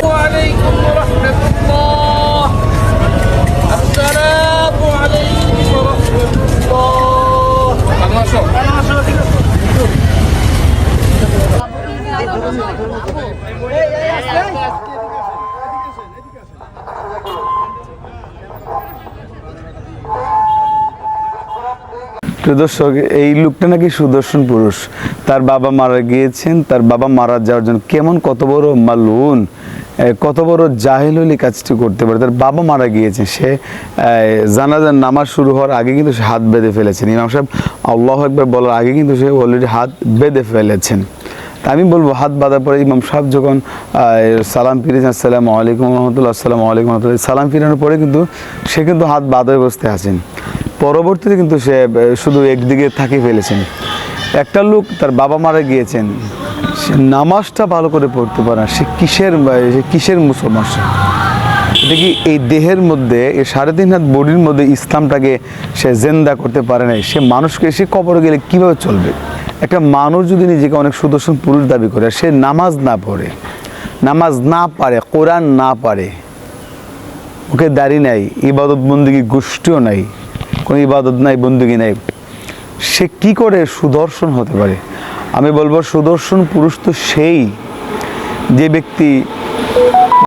عليكم ورحمة الله السلام عليكم ورحمة الله প্রিয় দর্শক এই লোকটা নাকি সুদর্শন পুরুষ তার বাবা মারা গিয়েছেন তার বাবা মারা যাওয়ার জন্য কেমন কত বড় মালুন এ, কত বড় জাহিল হলে কাজটি করতে পারে? তার বাবা মারা গিয়েছে, সে জানাজার নামাজ শুরু হওয়ার আগে কিন্তু সে হাত বেঁধে ফেলেছেন। ইমাম সাহেব আল্লাহ একবার বলার আগে কিন্তু সে অলরেডি হাত বেঁধে ফেলেছেন। আমি বলব, হাত বাঁধার পরে ইমাম সাহেব যখন সালাম ফিরেছেন, আসসালামু আলাইকুম রহমতুল্লাহ, আসসালামু আলাইকুম রহমতুল্লাহ, সালাম ফিরানোর পরে কিন্তু সে কিন্তু হাত বাঁধা অবস্থায় আছেন। পরবর্তীতে কিন্তু সে শুধু একদিকে থাকি ফেলেছেন। একটা লোক তার বাবা মারা গিয়েছেন সে নামাজটা ভালো করে পড়তে পারে না। সে কিসের সে কিসের মুসলমান সে? এটা কি এই দেহের মধ্যে, এই সাড়ে তিন হাত বডির মধ্যে ইসলামটাকে সে জেন্দা করতে পারে নাই? সে মানুষকে, সে কবরে গেলে কীভাবে চলবে? একটা মানুষ যদি নিজেকে অনেক সুদর্শন পুরুষ দাবি করে, সে নামাজ না পড়ে, নামাজ না পারে, কোরআন না পারে, ওকে দাড়ি নাই ইবাদত বন্দিগি গোষ্ঠীও নাই, কোনো ইবাদত নাই বন্দিগি নাই সে কি করে সুদর্শন হতে পারে? আমি বলব সুদর্শন পুরুষ তো সেই যে ব্যক্তি